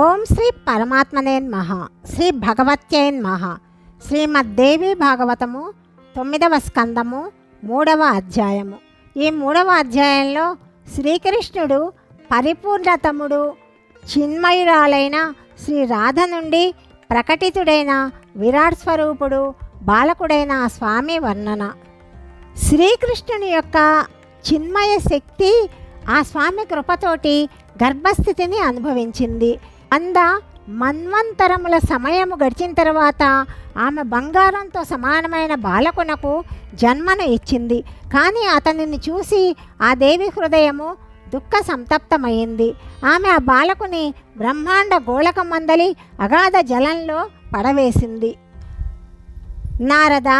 ఓం శ్రీ పరమాత్మనే మహ శ్రీ భగవత్యై మహ శ్రీమద్దేవి భాగవతము తొమ్మిదవ స్కందము మూడవ అధ్యాయము. ఈ మూడవ అధ్యాయంలో శ్రీకృష్ణుడు పరిపూర్ణతముడు చిన్మయురాలైన శ్రీ రాధ నుండి ప్రకటితుడైన విరాట్ స్వరూపుడు బాలకుడైన స్వామి వర్ణన. శ్రీకృష్ణుని యొక్క చిన్మయ శక్తి ఆ స్వామి కృపతోటి గర్భస్థితిని అనుభవించింది. అంద మన్వంతరముల సమయము గడిచిన తర్వాత ఆమె బంగారంతో సమానమైన బాలకునకు జన్మను ఇచ్చింది. కానీ అతనిని చూసి ఆ దేవి హృదయము దుఃఖ సంతప్తమైంది. ఆమె ఆ బాలకుని బ్రహ్మాండ గోళక మందలి అగాధ జలంలో పడవేసింది. నారద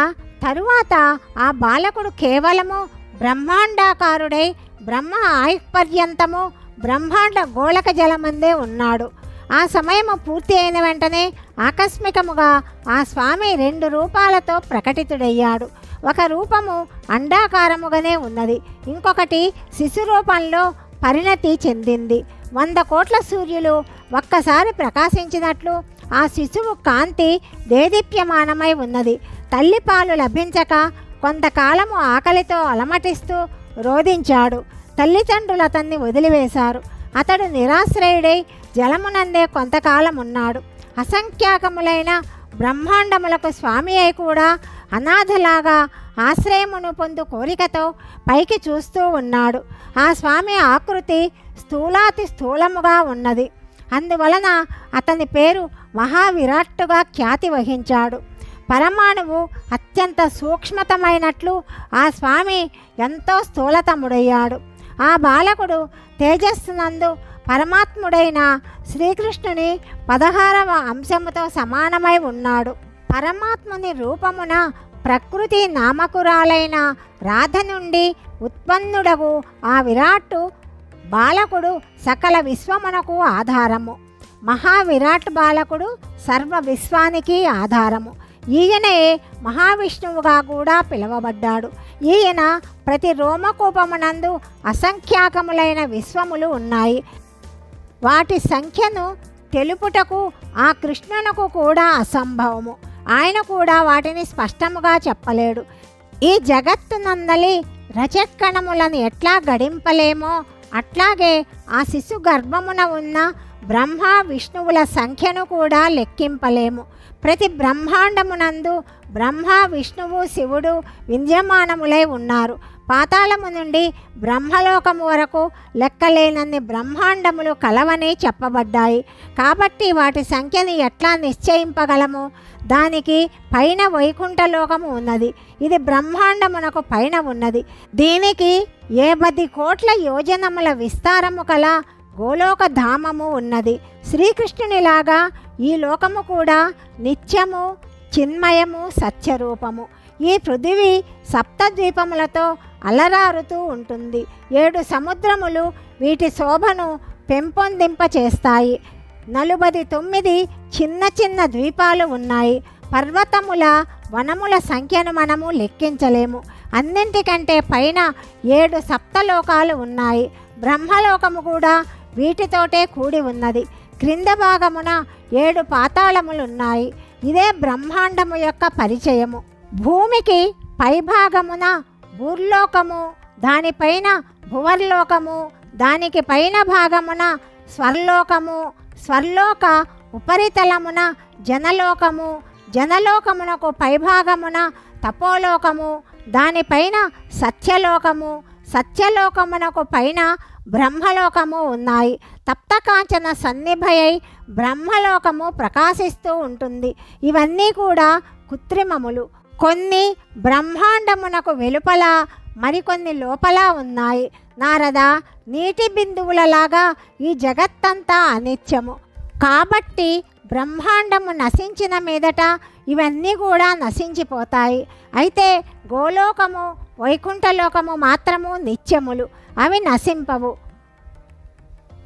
తరువాత ఆ బాలకుడు కేవలము బ్రహ్మాండాకారుడై బ్రహ్మ ఆయుపర్యంతము బ్రహ్మాండ గోళక జలమందే ఉన్నాడు. ఆ సమయము పూర్తి అయిన వెంటనే ఆకస్మికముగా ఆ స్వామి రెండు రూపాలతో ప్రకటితుడయ్యాడు. ఒక రూపము అండాకారముగానే ఉన్నది. ఇంకొకటి శిశు రూపంలో పరిణతి చెందింది. వంద కోట్ల సూర్యులు ఒక్కసారి ప్రకాశించినట్లు ఆ శిశువు కాంతి దేదీప్యమానమై ఉన్నది. తల్లిపాలు లభించక కొంతకాలము ఆకలితో అలమటిస్తూ రోధించాడు. తల్లిదండ్రులు అతన్ని వదిలివేశారు. అతడు నిరాశ్రయుడై జలమునందే కొంతకాలం ఉన్నాడు అసంఖ్యాకములైన బ్రహ్మాండములకు స్వామి అయి కూడా అనాథలాగా ఆశ్రయమును పొందు కోరికతో పైకి చూస్తూ ఉన్నాడు. ఆ స్వామి ఆకృతి స్థూలాతి స్థూలముగా ఉన్నది. అందువలన అతని పేరు మహావిరాట్టుగా ఖ్యాతి వహించాడు. పరమాణువు అత్యంత సూక్ష్మతమైనట్లు ఆ స్వామి ఎంతో స్థూలతముడయ్యాడు. ఆ బాలకుడు తేజస్సునందు పరమాత్ముడైన శ్రీకృష్ణుని పదహారవ అంశముతో సమానమై ఉన్నాడు. పరమాత్ముని రూపమున ప్రకృతి నామకురాలైన రాధ నుండి ఉత్పన్నుడగు ఆ విరాట్టు బాలకుడు సకల విశ్వమునకు ఆధారము. మహావిరాట్ బాలకుడు సర్వ విశ్వానికి ఆధారము. ఈయనే మహావిష్ణువుగా కూడా పిలువబడ్డాడు. ఈయన ప్రతి రోమకూపమునందు అసంఖ్యాకములైన విశ్వములు ఉన్నాయి. వాటి సంఖ్యను తెలుపుటకు ఆ కృష్ణునకు కూడా అసంభవము. ఆయన కూడా వాటిని స్పష్టముగా చెప్పలేడు. ఈ జగత్తునందలి రజకణములను ఎట్లా గడింపలేమో అట్లాగే ఆ శిశు గర్భమున ఉన్న బ్రహ్మ విష్ణువుల సంఖ్యను కూడా లెక్కింపలేము. ప్రతి బ్రహ్మాండమునందు బ్రహ్మ విష్ణువు శివుడు విద్యమానములై ఉన్నారు. పాతాళము నుండి బ్రహ్మలోకము వరకు లెక్కలేనన్ని బ్రహ్మాండములు కలవని చెప్పబడ్డాయి. కాబట్టి వాటి సంఖ్యని ఎట్లా నిశ్చయింపగలము? దానికి పైన వైకుంఠలోకము ఉన్నది. ఇది బ్రహ్మాండమునకు పైన ఉన్నది. దీనికి ఏ పది కోట్ల యోజనముల విస్తారము కల గోలోక ధామము ఉన్నది. శ్రీకృష్ణునిలాగా ఈ లోకము కూడా నిత్యము చిన్మయము సత్యరూపము. ఈ పృథివీ సప్తద్వీపములతో అలరారుతూ ఉంటుంది. ఏడు సముద్రములు వీటి శోభను పెంపొందింపచేస్తాయి. నలుబది తొమ్మిది చిన్న చిన్న ద్వీపాలు ఉన్నాయి. పర్వతముల వనముల సంఖ్యను మనము లెక్కించలేము. అన్నింటికంటే పైన ఏడు సప్తలోకాలు ఉన్నాయి. బ్రహ్మలోకము కూడా వీటితోటే కూడి ఉన్నది. క్రింద భాగమున ఏడు పాతాళములున్నాయి. ఇదే బ్రహ్మాండము యొక్క పరిచయము. భూమికి పైభాగమున భూర్లోకము దానిపైన భువర్లోకము దానికి పైన భాగమున స్వర్లోకము స్వర్లోక ఉపరితలమున జనలోకము జనలోకమునకు పైభాగమున తపోలోకము దానిపైన సత్యలోకము సత్యలోకమునకు పైన బ్రహ్మలోకము ఉన్నాయి. తప్తకాంచన సన్నిభయై బ్రహ్మలోకము ప్రకాశిస్తూ ఉంటుంది. ఇవన్నీ కూడా కృత్రిమములు. కొన్ని బ్రహ్మాండమునకు వెలుపల మరికొన్ని లోపల ఉన్నాయి. నారద నీటి బిందువులలాగా ఈ జగత్తంతా అనిత్యము. కాబట్టి బ్రహ్మాండము నశించిన మీదట ఇవన్నీ కూడా నశించిపోతాయి. అయితే గోలోకము వైకుంఠలోకము మాత్రము నిత్యములు. అవి నశింపవు.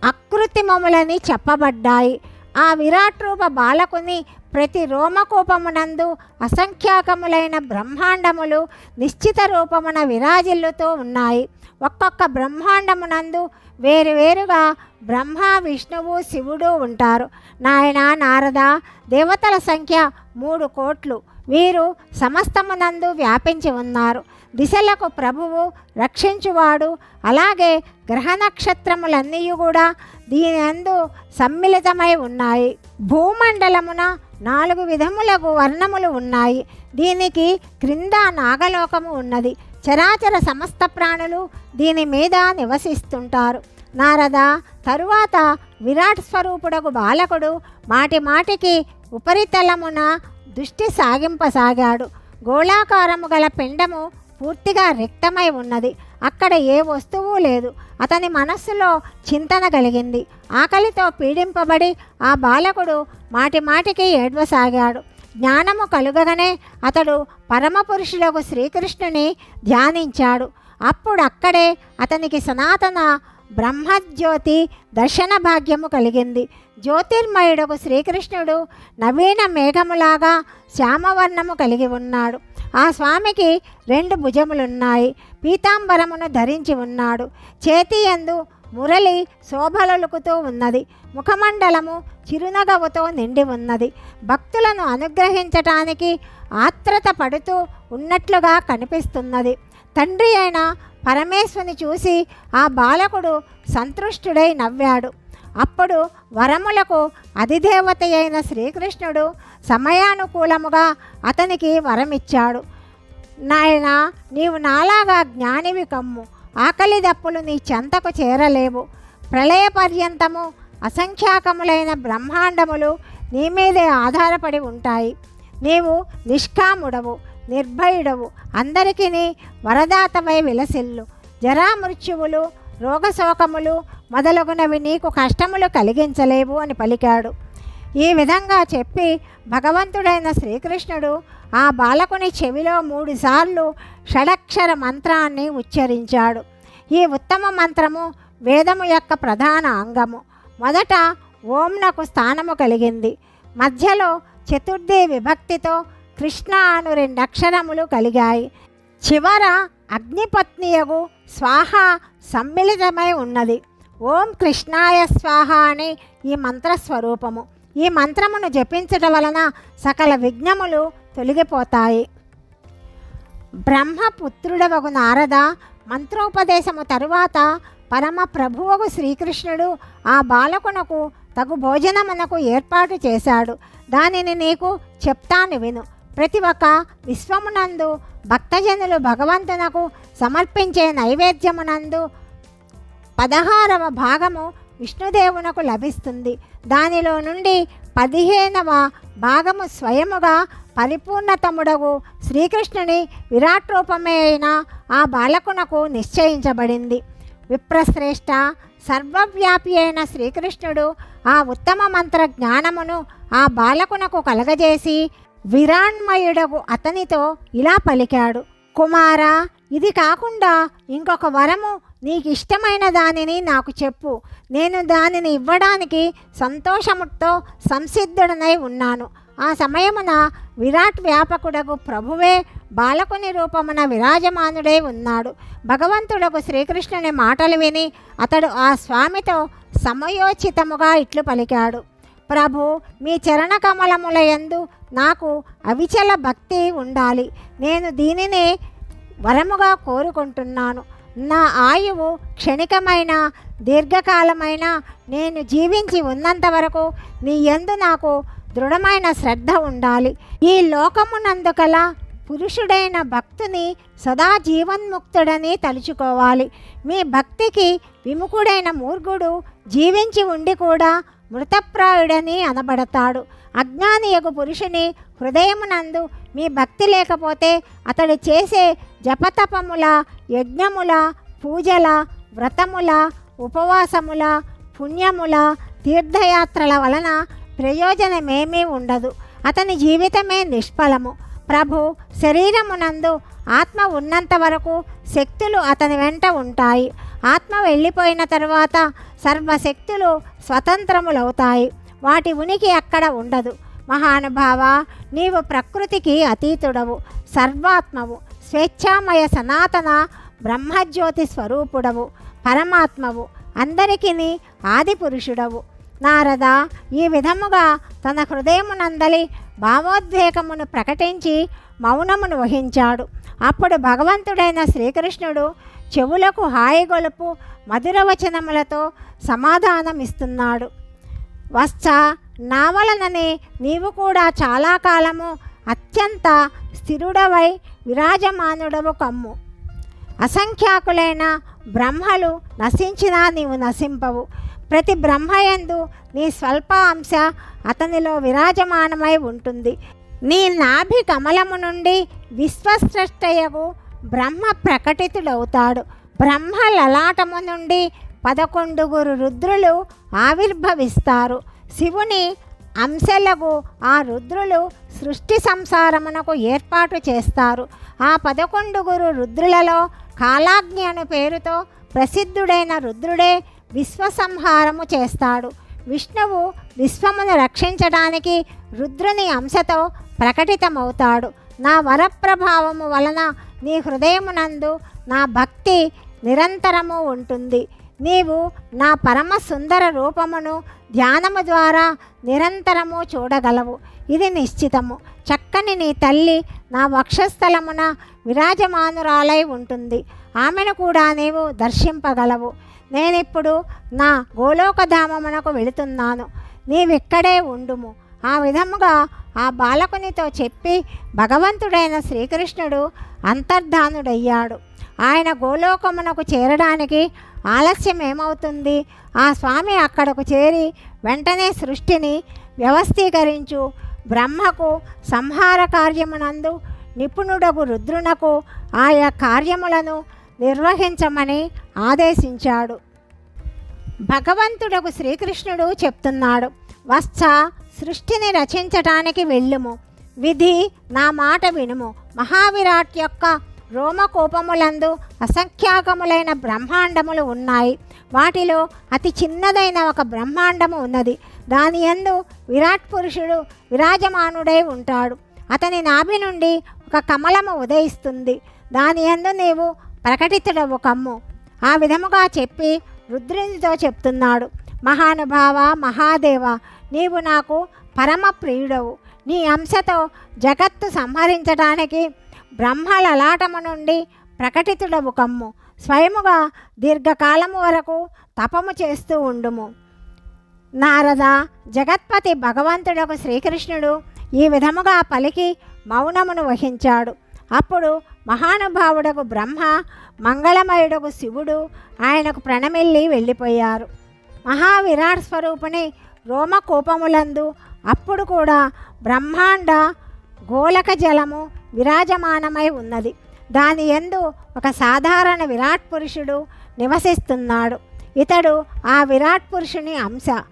అకృత్రిమములని చెప్పబడ్డాయి. ఆ విరాట్ రూప బాలకుని ప్రతి రోమకూపమునందు అసంఖ్యాకములైన బ్రహ్మాండములు నిశ్చిత రూపమున విరాజిల్లుతూ ఉన్నాయి. ఒక్కొక్క బ్రహ్మాండమునందు వేరువేరుగా బ్రహ్మ విష్ణువు శివుడు ఉంటారు. నాయన నారద దేవతల సంఖ్య మూడు కోట్లు. వీరు సమస్తమునందు వ్యాపించి ఉన్నారు. దిశలకు ప్రభువు రక్షించువాడు. అలాగే గ్రహ నక్షత్రములన్నీ కూడా దీని అందు సమ్మిళితమై ఉన్నాయి. భూమండలమున నాలుగు విధములకు వర్ణములు ఉన్నాయి. దీనికి క్రింద నాగలోకము ఉన్నది. చరాచర సమస్త ప్రాణులు దీని మీద నివసిస్తుంటారు. నారద తరువాత విరాట్ స్వరూపుడకు బాలకుడు మాటి మాటికి ఉపరితలమున దృష్టి సాగింపసాగాడు. గోళాకారము గల పిండము పూర్తిగా రిక్తమై ఉన్నది. అక్కడ ఏ వస్తువు లేదు. అతని మనస్సులో చింతన కలిగింది. ఆకలితో పీడింపబడి ఆ బాలకుడు మాటి మాటికి ఏడ్వసాగాడు. జ్ఞానము కలుగగానే అతడు పరమపురుషులకు శ్రీకృష్ణుని ధ్యానించాడు. అప్పుడు అక్కడే అతనికి సనాతన బ్రహ్మజ్యోతి దర్శన భాగ్యము కలిగింది. జ్యోతిర్మయుడకు శ్రీకృష్ణుడు నవీన మేఘములాగా శ్యామవర్ణము కలిగి ఉన్నాడు. ఆ స్వామికి రెండు భుజములున్నాయి. పీతాంబరమును ధరించి ఉన్నాడు. చేతి యందు మురళి శోభలొలుకుతూ ఉన్నది. ముఖమండలము చిరునగవుతో నిండి ఉన్నది. భక్తులను అనుగ్రహించటానికి ఆత్రత పడుతూ ఉన్నట్లుగా కనిపిస్తున్నది. తండ్రి అయిన పరమేశ్వని చూసి ఆ బాలకుడు సంతృష్టుడై నవ్వాడు. అప్పుడు వరములకు అధిదేవత అయిన శ్రీకృష్ణుడు సమయానుకూలముగా అతనికి వరమిచ్చాడు. నాయన నీవు నాలాగా జ్ఞానివి కమ్ము. ఆకలి దప్పులు నీ చెంతకు చేరలేవు. ప్రళయ పర్యంతము అసంఖ్యాకములైన బ్రహ్మాండములు నీ మీదే ఆధారపడి ఉంటాయి. నీవు నిష్కాముడవు నిర్భయుడవు. అందరికీ వరదాతమై విలసిల్లు. జరామృత్యువులు రోగశోకములు మొదలగునవి నీకు కష్టములు కలిగించలేవు అని పలికాడు. ఈ విధంగా చెప్పి భగవంతుడైన శ్రీకృష్ణుడు ఆ బాలకుని చెవిలో మూడుసార్లు షడక్షర మంత్రాన్ని ఉచ్చరించాడు. ఈ ఉత్తమ మంత్రము వేదము యొక్క ప్రధాన అంగము. మొదట ఓంనకు స్థానము కలిగింది. మధ్యలో చతుర్థి విభక్తితో కృష్ణ అను రెండు అక్షరములు కలిగాయి. చివర అగ్నిపత్నియగు స్వాహ సమ్మిళితమై ఉన్నది. ఓం కృష్ణాయ స్వాహ అని ఈ మంత్రస్వరూపము. ఈ మంత్రమును జపించడం వలన సకల విఘ్నములు తొలగిపోతాయి. బ్రహ్మపుత్రుడవగు నారద మంత్రోపదేశము తరువాత పరమ ప్రభువకు శ్రీకృష్ణుడు ఆ బాలకునకు తగు భోజనమునకు ఏర్పాటు చేశాడు. దానిని నీకు చెప్తాను విను. ప్రతి ఒక్క విశ్వమునందు భక్తజనులు భగవంతునకు సమర్పించే నైవేద్యమునందు పదహారవ భాగము విష్ణుదేవునకు లభిస్తుంది. దానిలో నుండి పదిహేనవ భాగము స్వయముగా పరిపూర్ణతముడగు శ్రీకృష్ణుని విరాట్ రూపమే అయిన ఆ బాలకునకు నిశ్చయించబడింది. విప్రశ్రేష్ఠ సర్వవ్యాపి అయిన శ్రీకృష్ణుడు ఆ ఉత్తమ మంత్ర జ్ఞానమును ఆ బాలకునకు కలగజేసి విరాణ్మయుడగు అతనితో ఇలా పలికాడు. కుమార ఇది కాకుండా ఇంకొక వరము నీకు ఇష్టమైన దానిని నాకు చెప్పు. నేను దానిని ఇవ్వడానికి సంతోషముతో సంసిద్ధుడనై ఉన్నాను. ఆ సమయమున విరాట్ వ్యాపకుడకు ప్రభువే బాలకుని రూపమున విరాజమానుడై ఉన్నాడు. భగవంతుడకు శ్రీకృష్ణుని మాటలు విని అతడు ఆ స్వామితో సమయోచితముగా ఇట్లు పలికాడు. ప్రభు మీ చరణ కమలముల యందు నాకు అవిచల భక్తి ఉండాలి. నేను దీనిని వరముగా కోరుకుంటున్నాను. నా ఆయువు క్షణికమైన దీర్ఘకాలమైన నేను జీవించి ఉన్నంత వరకు నీ యందు నాకు దృఢమైన శ్రద్ధ ఉండాలి. ఈ లోకమునందుకల పురుషుడైన భక్తుని సదా జీవన్ముక్తుడని తలుచుకోవాలి. మీ భక్తికి విముఖుడైన మూర్ఖుడు జీవించి ఉండి కూడా మృతప్రాయుడని అనబడతాడు. అజ్ఞానియగు పురుషుని హృదయమునందు మీ భక్తి లేకపోతే అతడు చేసే జపతపముల యజ్ఞముల పూజల వ్రతముల ఉపవాసముల పుణ్యముల తీర్థయాత్రల వలన ప్రయోజనమేమీ ఉండదు. అతని జీవితమే నిష్ఫలము. ప్రభు శరీరమునందు ఆత్మ ఉన్నంత వరకు శక్తులు అతని వెంట ఉంటాయి. ఆత్మ వెళ్ళిపోయిన తరువాత సర్వశక్తులు స్వతంత్రములవుతాయి. వాటి ఉనికి అక్కడ ఉండదు. మహానుభావ నీవు ప్రకృతికి అతీతుడవు. సర్వాత్మవు. స్వేచ్ఛామయ సనాతన బ్రహ్మజ్యోతి స్వరూపుడవు. పరమాత్మవు. అందరికీ ఆది పురుషుడవు నారద ఈ విధముగా తన హృదయమునందలి భావోద్వేగమును ప్రకటించి మౌనమును వహించాడు. అప్పుడు భగవంతుడైన శ్రీకృష్ణుడు చెవులకు హాయిగొలుపు మధురవచనములతో సమాధానమిస్తున్నాడు వత్స నావలనని నీవు కూడా చాలా కాలము అత్యంత స్థిరుడవై విరాజమానుడవు కమ్ము. అసంఖ్యాకులైన బ్రహ్మలు నశించినా నీవు నశింపవు. ప్రతి బ్రహ్మయందు నీ స్వల్ప అంశ అతనిలో విరాజమానమై ఉంటుంది. నీ నాభి కమలము నుండి విశ్వస్రష్టయకు బ్రహ్మ ప్రకటితుడవుతాడు. బ్రహ్మ లలాటము నుండి పదకొండుగురు రుద్రులు ఆవిర్భవిస్తారు. శివుని అంశలకు ఆ రుద్రులు సృష్టి సంసారమునకు ఏర్పాటు చేస్తారు. ఆ పదకొండుగురు రుద్రులలో కాలాగ్ని అను పేరుతో ప్రసిద్ధుడైన రుద్రుడే విశ్వసంహారము చేస్తాడు. విష్ణువు విశ్వమును రక్షించడానికి రుద్రుని అంశతో ప్రకటితమవుతాడు. నా వరప్రభావము వలన నీ హృదయమునందు నా భక్తి నిరంతరము ఉంటుంది. నీవు నా పరమ సుందర రూపమును ధ్యానము ద్వారా నిరంతరము చూడగలవు. ఇది నిశ్చితము. చక్కని నీ తల్లి నా వక్షస్థలమున విరాజమానురాలై ఉంటుంది. ఆమెను కూడా నీవు దర్శింపగలవు. నేనిప్పుడు నా గోలోకధామమునకు వెళుతున్నాను. నీవిక్కడే ఉండుము. ఆ విధముగా ఆ బాలకునితో చెప్పి భగవంతుడైన శ్రీకృష్ణుడు అంతర్ధానుడయ్యాడు. ఆయన గోలోకమునకు చేరడానికి ఆలస్యం ఏమవుతుంది? ఆ స్వామి అక్కడకు చేరి వెంటనే సృష్టిని వ్యవస్థీకరించు. బ్రహ్మకు సంహార కార్యమునందు నిపుణుడగు రుద్రునకు ఆయా కార్యములను నిర్వహించమని ఆదేశించాడు. భగవంతుడకు శ్రీకృష్ణుడు చెప్తున్నాడు వత్స సృష్టిని రచించటానికి వెళ్ళుము. విధి నా మాట వినుము. మహావిరాట్ యొక్క రోమకోపములందు అసంఖ్యాకములైన బ్రహ్మాండములు ఉన్నాయి. వాటిలో అతి చిన్నదైన ఒక బ్రహ్మాండము ఉన్నది. దాని యందు విరాట్ పురుషుడు విరాజమానుడై ఉంటాడు. అతని నాభి నుండి ఒక కమలము ఉదయిస్తుంది. దాని యందు నీవు ప్రకటితుడవు కమ్ము. ఆ విధముగా చెప్పి రుద్రునితో చెప్తున్నాడు. మహానుభావ మహాదేవ నీవు నాకు పరమ ప్రియుడవు. నీ అంశతో జగత్తు సంహరించడానికి బ్రహ్మలలాటము నుండి ప్రకటితుడవు కమ్ము. స్వయముగా దీర్ఘకాలము వరకు తపము చేస్తూ ఉండుము. నారద జగత్పతి భగవంతుడకు శ్రీకృష్ణుడు ఈ విధముగా పలికి మౌనమును వహించాడు. అప్పుడు మహానుభావుడకు బ్రహ్మ మంగళమయుడకు శివుడు ఆయనకు ప్రణమిల్లి వెళ్ళిపోయారు. మహావిరాట్ స్వరూపుని రోమకోపములందు అప్పుడు కూడా బ్రహ్మాండ గోలక జలము విరాజమానమై ఉన్నది. దాని యందు ఒక సాధారణ విరాట్ పురుషుడు నివసిస్తున్నాడు. ఇతడు ఆ విరాట్ పురుషుని అంశ.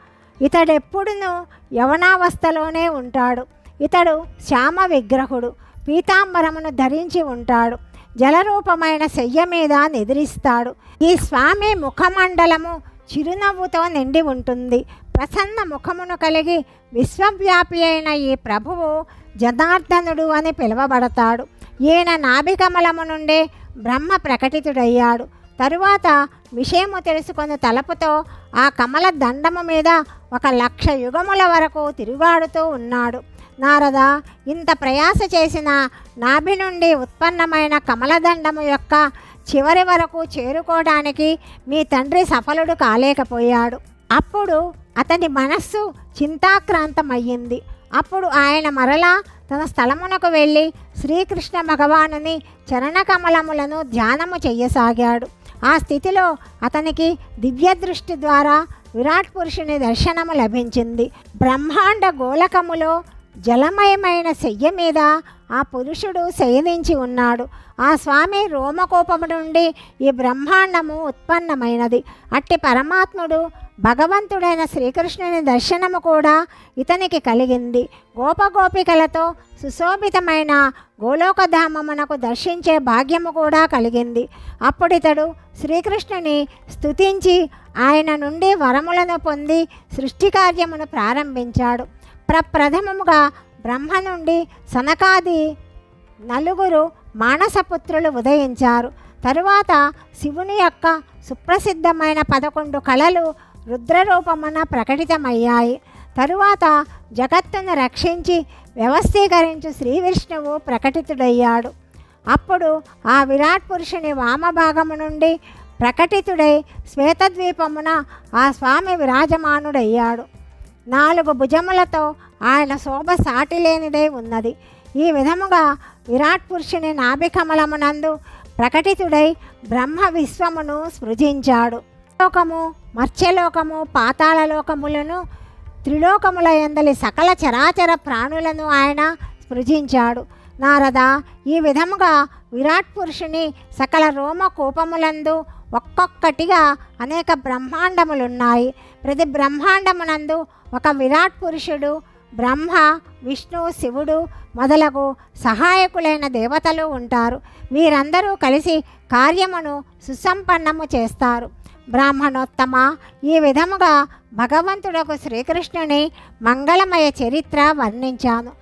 ఇతడెప్పుడునూ యవనావస్థలోనే ఉంటాడు. ఇతడు శ్యామ విగ్రహుడు. పీతాంబరమును ధరించి ఉంటాడు. జలరూపమైన శయ్య మీద నిద్రిస్తాడు. ఈ స్వామి ముఖమండలము చిరునవ్వుతో నిండి ఉంటుంది. ప్రసన్న ముఖమును కలిగి విశ్వవ్యాపి అయిన ఈ ప్రభువు జనార్దనుడు అని పిలువబడతాడు. ఈయన నాభికమలము నుండే బ్రహ్మ ప్రకటితుడయ్యాడు. తరువాత విషయము తెలుసుకుని తలపుతో ఆ కమల దండము మీద ఒక లక్ష యుగముల వరకు తిరుగాడుతూ ఉన్నాడు. నారద ఇంత ప్రయాస చేసిన నాభి నుండి ఉత్పన్నమైన కమలదండము యొక్క చివరి వరకు చేరుకోవడానికి మీ తండ్రి సఫలుడు కాలేకపోయాడు. అప్పుడు అతని మనస్సు చింతాక్రాంతమయ్యింది. అప్పుడు ఆయన మరలా తన స్థలమునకు వెళ్ళి శ్రీకృష్ణ భగవానుని చరణకమలములను ధ్యానము చెయ్యసాగాడు. ఆ స్థితిలో అతనికి దివ్య దృష్టి ద్వారా విరాట్ పురుషుని దర్శనము లభించింది. బ్రహ్మాండ గోలకములో జలమయమైన శయ్య మీద ఆ పురుషుడు శయనించి ఉన్నాడు. ఆ స్వామి రోమకోపము నుండి ఈ బ్రహ్మాండము ఉత్పన్నమైనది. అట్టి పరమాత్ముడు భగవంతుడైన శ్రీకృష్ణుని దర్శనము కూడా ఇతనికి కలిగింది. గోపగోపికలతో సుశోభితమైన గోలోకధామమునకు దర్శించే భాగ్యము కూడా కలిగింది. అప్పుడితడు శ్రీకృష్ణుని స్తుతించి ఆయన నుండి వరములను పొంది సృష్టి కార్యమును ప్రారంభించాడు. ప్రప్రథమముగా బ్రహ్మ నుండి సనకాది నలుగురు మానసపుత్రులు ఉదయించారు. తరువాత శివుని యొక్క సుప్రసిద్ధమైన పదకొండు కళలు రుద్రరూపమున ప్రకటితమయ్యాయి. తరువాత జగత్తును రక్షించి వ్యవస్థీకరించు శ్రీ విష్ణువు ప్రకటితుడయ్యాడు. అప్పుడు ఆ విరాట్ పురుషుని వామభాగము నుండి ప్రకటితుడై శ్వేతద్వీపమున ఆ స్వామి విరాజమానుడయ్యాడు. నాలుగు భుజములతో ఆయన శోభ సాటిలేనిదై ఉన్నది. ఈ విధముగా విరాట్ పురుషుని నాభికమలమునందు ప్రకటితుడై బ్రహ్మ విశ్వమును సృజించాడు. లోకము మత్స్యలోకము పాతాళలోకములను త్రిలోకముల ఎందలి సకల చరాచర ప్రాణులను ఆయన సృజించాడు. నారద ఈ విధముగా విరాట్ పురుషుని సకల రోమ కూపములందు ఒక్కొక్కటిగా అనేక బ్రహ్మాండములున్నాయి. ప్రతి బ్రహ్మాండమునందు ఒక విరాట్ పురుషుడు బ్రహ్మ విష్ణు శివుడు మొదలగు సహాయకులైన దేవతలు ఉంటారు. వీరందరూ కలిసి కార్యమును సుసంపన్నము చేస్తారు. బ్రాహ్మణోత్తమ ఈ విధముగా భగవంతుడకు శ్రీకృష్ణుని మంగళమయ చరిత్ర వర్ణించాను.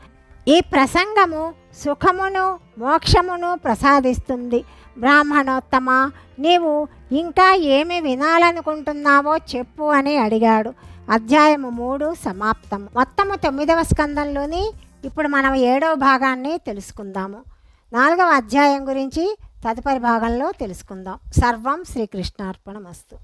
ఈ ప్రసంగము సుఖమును మోక్షమును ప్రసాదిస్తుంది. బ్రాహ్మణోత్తమ నీవు ఇంకా ఏమి వినాలనుకుంటున్నావో చెప్పు అని అడిగాడు. అధ్యాయము మూడు సమాప్తం మొత్తము తొమ్మిదవ స్కందంలోని ఇప్పుడు మనం ఏడవ భాగాన్ని తెలుసుకుందాము. నాలుగవ అధ్యాయం గురించి తదుపరి భాగంలో తెలుసుకుందాం. సర్వం శ్రీకృష్ణార్పణమస్తు.